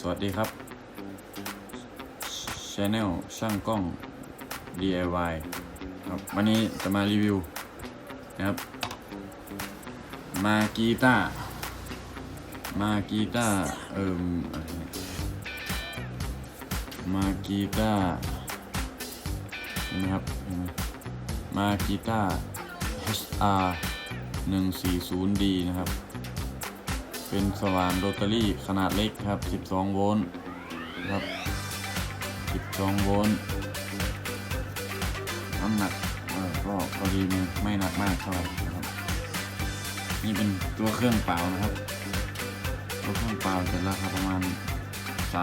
สวัสดีครับช anel ช่างกล้อง DIY ครับวันนี้จะมารีวิวนะครับ มากีตามากีตาเอ่มอะไรเนี่ยมากีตาเห็นไหมครับเห็นไหมากีตา HR 140D นะครับ เป็นสว่านโรตารี่ขนาดเล็กครับ 12 โวลต์ครับ 12 โวลต์น้ำหนักก็พอดีมือไม่หนักมากเท่าไหร่นะครับ นี่เป็นตัวเครื่องเปล่านะครับ ตัวเครื่องเปล่าจะราคาประมาณ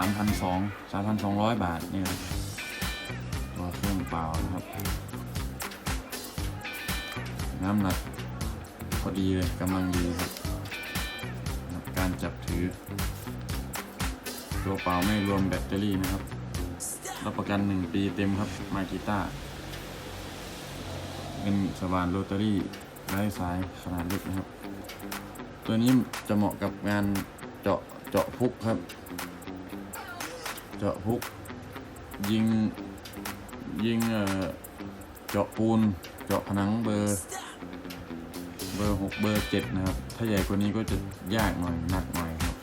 3,200 3,200 บาทเนี่ครับตัวเครื่องเปล่านะครับน้ำหนักพอดีเลยกำลังดีครับ การจับถือ ตัวเปล่าไม่รวมแบตเตอรี่นะครับ รับประกัน 1 ปีเต็มครับมากีตาเป็นสว่านโรตารี่ไร้สายขนาดเล็กนะครับ ตัวนี้จะเหมาะกับงานเจาะเจาะพุกครับ เจาะพุก ยิงยิงเอ่อเจาะปูน เจาะผนังเบอร์ เบอร์หกเบอร์เจ็ดนะครับ ถ้าใหญ่กว่านี้ก็จะยากหน่อยหนักหน่อยครับ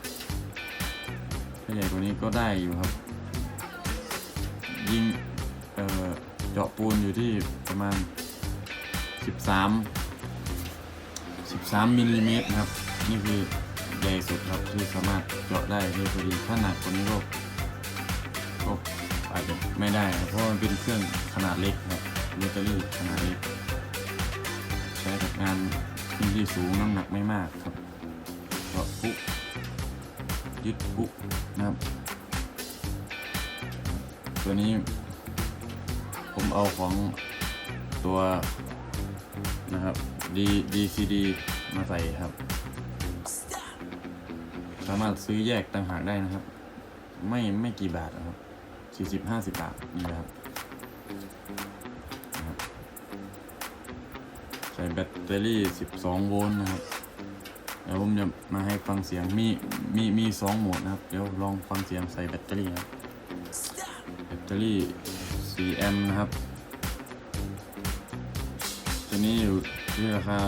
ถ้าใหญ่กว่านี้ก็ได้อยู่ครับ ยิงเอ่อเจาะปูนอยู่ที่ประมาณ 13 13มิลลิเมตรนะครับ นี่คือใหญ่สุดครับที่สามารถเจาะได้ได้พอดีถ้าหนักกว่านี้ก็ก็อาจจะไม่ได้ครับเพราะมันเป็นเครื่องขนาดเล็กครับโรตารี่ขนาดเล็กใช้กับงาน พื้นที่สูงน้ำหนักไม่มากครับเจาะปุ๊ยึดปุ๊นะครับ ตัวนี้ ผมเอาของตัวนะครับ D DCD มาใส่ครับ สามารถซื้อแยกต่างหากได้นะครับ ไม่ไม่กี่บาทนะครับสี่สิบห้าสิบบาทนี่นะครับ ส่แบตเตอรี่ 12 โวลต์นะครับเดี๋ยวผมจะมาให้ฟังเสียงมีมีมีสองโหมดนะครับ เดี๋ยวลองฟังเสียงใส่แบตเตอรี่ครับแบตเตอรี่ 4 แอมป์นะครับ ตัวนี้อยู่ที่ราคา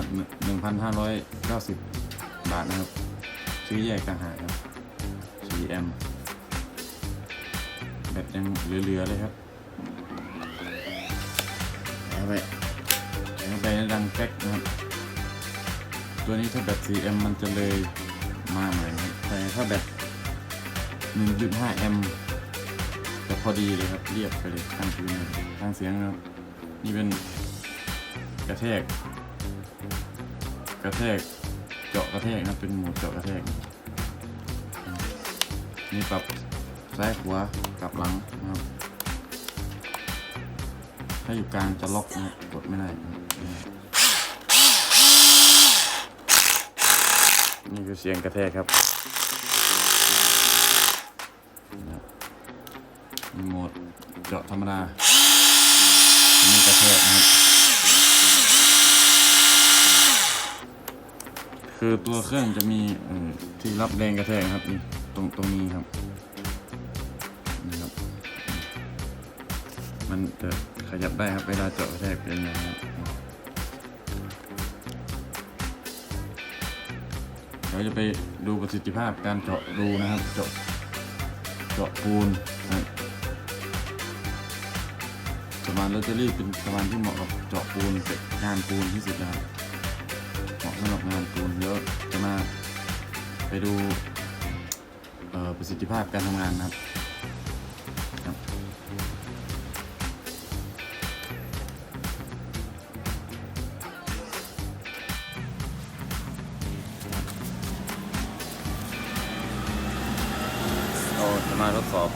1,590 บาทนะครับ ซื้อแยกต่างหากครับ 4 แอมป์แบตยังเหลือๆเลยครับเอาไป ใส่ไปแล้วดังแก๊กนะครับ ตัวนี้ถ้าแบต 4M มันจะเลยมาหน่อยนะครับแต่ถ้าแบต1.5แอมป์จะพอดีเลยครับ เรียบไปเลยทางพื้นทางเสียงครับนี่เป็นกระแทก กระแทกเจาะกระแทกนะเป็นหมดเจาะกระแทกนี่ปรับซ้ายขวากลับหลังนะครับ ถ้าอยู่กลางจะล็อกนะกดไม่ได้นี่คือเสียงกระแทกครับนี่หมดเจาะธรรมดานี่กระแทกนะครับคือตัวเครื่องจะมีที่รับแรงกระแทกครับนี่ตรงตรงนี้ครับนี่ครับ มันจะ ขยับได้ครับเวลาเจาะกระแทกเป็นอย่างนี้ครับเดี๋ยวจะไปดูประสิทธิภาพการเจาะรูนะครับ เจาะเจาะปูนนะครับสมานลอตเตอรี่เป็นสมานที่เหมาะกับเจาะปูนเป็นงานปูนที่สุดนะครับเหมาะสำหรับงานปูนเดี๋ยวจะมาไปดูประสิทธิภาพการทำงานนะครับ จะมาทดสอบ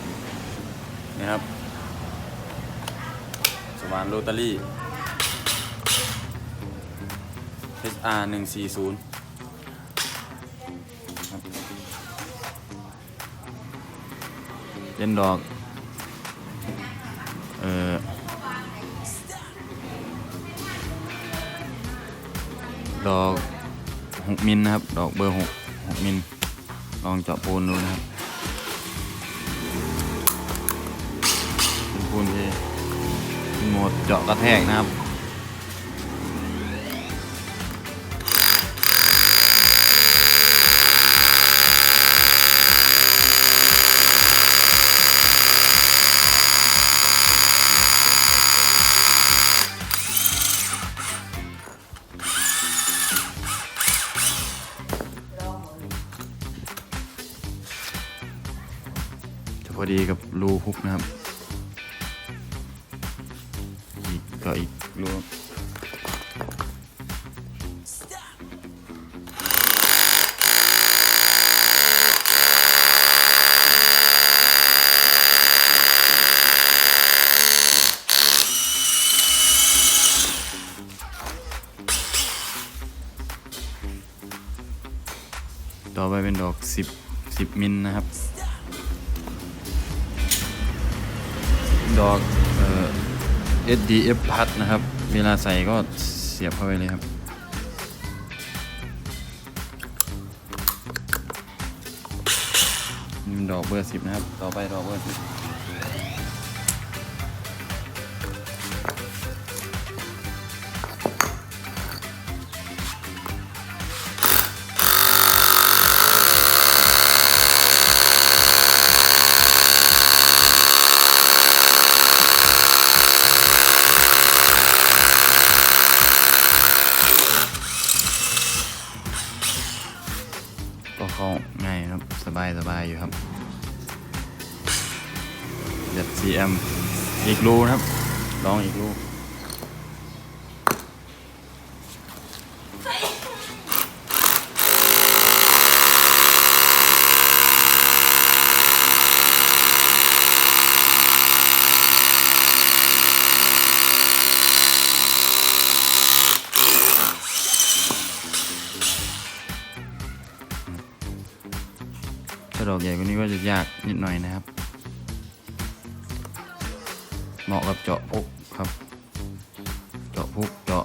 นะครับสวานโรตารี่ HR 140เป็นดอก เอ่อดอก 6 มิลนะครับ ดอกเบอร์ 6 6 มิล ลองเจาะปูนดูนะครับ คูณเอโหมดเจาะกระแทกนะครับจะพอดีกับรูฮุกนะครับ กก็อีกรูต่อไปเป็นดอก 10 10 มิลนนะครับ ดอก SDF พัดนะครับ เวลาใส่ก็เสียบเข้าไปเลยครับนี่ดอกเบอร์สิบนะครับ ต่อไปดอกเบอร์สิบ เด็ด CM อีกรูนะครับ ลองอีกรูถ้าดอกใหญ่กว่านี้ก็จะยากนิดหน่อยนะครับ เหมาะกับเจาะพุกครับ เจาะพุกเจาะ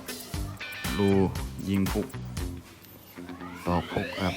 รูยิงพุกตอกพุกครับ